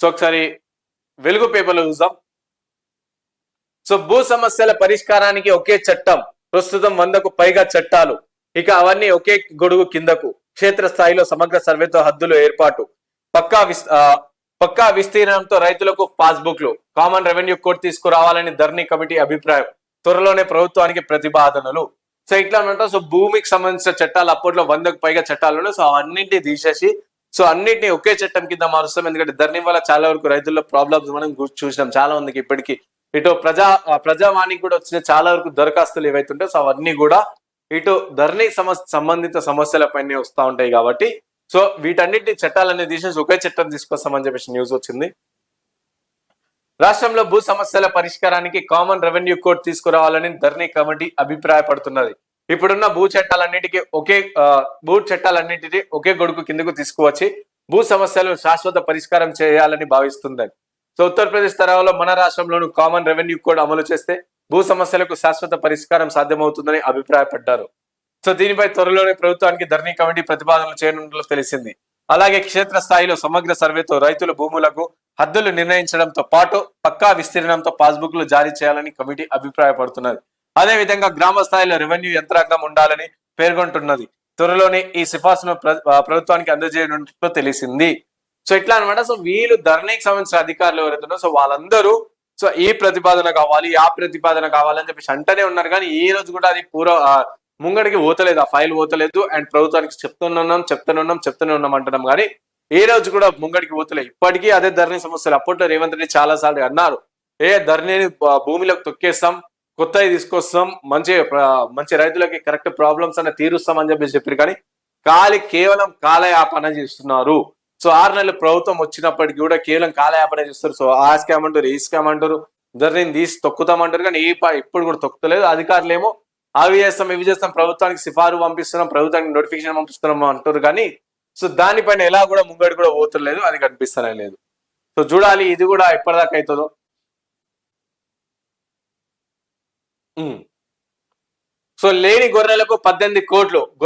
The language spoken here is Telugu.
సో ఒకసారి వెలుగు పేపర్లో చూద్దాం. సో భూ సమస్యల పరిష్కారానికి ఒకే చట్టం ప్రస్తుతం వందకు పైగా చట్టాలు. ఇక అవన్నీ ఒకే గొడుగు కిందకు. క్షేత్ర స్థాయిలో సమగ్ర సర్వేతో హద్దులు ఏర్పాటు. పక్కా విస్ పక్కా విస్తీర్ణంతో రైతులకు పాస్బుక్లు. కామన్ రెవెన్యూ కోడ్ తీసుకురావాలని ధర్నీ కమిటీ అభిప్రాయం. త్వరలోనే ప్రభుత్వానికి ప్రతిపాదనలు. సో ఇట్లా ఉంటాం సో భూమికి సంబంధించిన చట్టాలు అప్పట్లో వందకు పైగా చట్టాలు ఉన్నాయి. సో అన్నింటినీ తీసేసి సో అన్నిటిని ఒకే చట్టం కింద మారుస్తాం. ఎందుకంటే ధర్నీ వల్ల చాలా వరకు రైతుల్లో ప్రాబ్లమ్స్ మనం చూసినాం. చాలా మందికి ఇప్పటికీ. ఇటు ప్రజా ప్రజావాణికి కూడా వచ్చిన చాలా వరకు దరఖాస్తులు ఏవైతే ఉంటాయో సో అవన్నీ కూడా ఇటు ధరణి సమస్య సంబంధిత సమస్యల పైన వస్తూ ఉంటాయి కాబట్టి. సో వీటన్నిటి చట్టాలన్నీ తీసేసి ఒకే చట్టం తీసుకొస్తామని చెప్పేసి న్యూస్ వచ్చింది. రాష్ట్రంలో భూ సమస్యల పరిష్కారానికి కామన్ రెవెన్యూ కోడ్ తీసుకురావాలని ధరణి కమిటీ అభిప్రాయపడుతున్నది. ఇప్పుడున్న భూ చట్టాలన్నిటికీ ఒకే భూ చట్టాలన్నింటినీ ఒకే గొడుగు కిందకు తీసుకువచ్చి భూ సమస్యలు శాశ్వత పరిష్కారం చేయాలని భావిస్తుందని. సో ఉత్తరప్రదేశ్ తరహాలో మన రాష్ట్రంలోను కామన్ రెవెన్యూ కోడ్ అమలు చేస్తే భూ సమస్యలకు శాశ్వత పరిష్కారం సాధ్యమవుతుందని అభిప్రాయపడ్డారు. సో దీనిపై త్వరలోనే ప్రభుత్వానికి ధరణి కమిటీ ప్రతిపాదనలు చేయనున్నట్లు తెలిసింది. అలాగే క్షేత్ర స్థాయిలో సమగ్ర సర్వేతో రైతుల భూములకు హద్దులు నిర్ణయించడంతో పాటు పక్కా విస్తీర్ణంతో పాస్బుక్లు జారీ చేయాలని కమిటీ అభిప్రాయపడుతున్నది. అదే విధంగా గ్రామ స్థాయిలో రెవెన్యూ యంత్రాంగం ఉండాలని పేర్కొంటున్నది. త్వరలోనే ఈ సిఫార్సును ప్రభుత్వానికి అందజేయనున్నట్లు తెలిసింది. సో ఇట్లా అన్నమాట. సో వీళ్ళు ధరణికి సంబంధించిన అధికారులు ఎవరైతున్నారో సో వాళ్ళందరూ సో ఈ ప్రతిపాదన కావాలి ఆ ప్రతిపాదన కావాలని చెప్పేసి అంటనే ఉన్నారు. కానీ ఈ రోజు కూడా అది పూర్వ ముంగడికి పోతలేదు ఆ ఫైల్ పోతలేదు అండ్ ప్రభుత్వానికి చెప్తున్నాం చెప్తున్నాం చెప్తూనే ఉన్నాం అంటున్నాం. కానీ ఏ రోజు కూడా ముంగడికి పోతలేదు. ఇప్పటికీ అదే ధరణి సమస్యలు. అప్పట్లో రేవంత్ రెడ్డి చాలా సార్లు అన్నారు. ఏ ధరణిని భూమిలోకి తొక్కేస్తాం కొత్తవి తీసుకొస్తాం మంచి మంచి రైతులకి కరెక్ట్ ప్రాబ్లమ్స్ అన్న తీరుస్తామని చెప్పేసి చెప్పారు. కానీ కాలి కేవలం కాలయాపన చేస్తున్నారు. సో ఆరు నెలలు ప్రభుత్వం వచ్చినప్పటికీ కూడా కేవలం కాలయాపన చేస్తారు. సో ఆ స్కామ్ అంటారు ఈ స్కామ్ అంటారు ఇద్దరిని తీసి తొక్కుతామంటారు. కానీ ఏ ప- ఇప్పుడు కూడా తొక్కుతలేదు. అధికారులు ఏమో అవి చేస్తాం ఇవి చేస్తాం ప్రభుత్వానికి సిఫారు పంపిస్తున్నాం ప్రభుత్వానికి నోటిఫికేషన్ పంపిస్తున్నాం అంటారు. కానీ సో దానిపైన ఎలా కూడా ముంగడి కూడా పోతులేదు అది కనిపిస్తూనే లేదు. సో చూడాలి ఇది కూడా ఎప్పటిదాకా అవుతుందో. సో లేని గొర్రెలకు పద్దెనిమిది కోట్లు.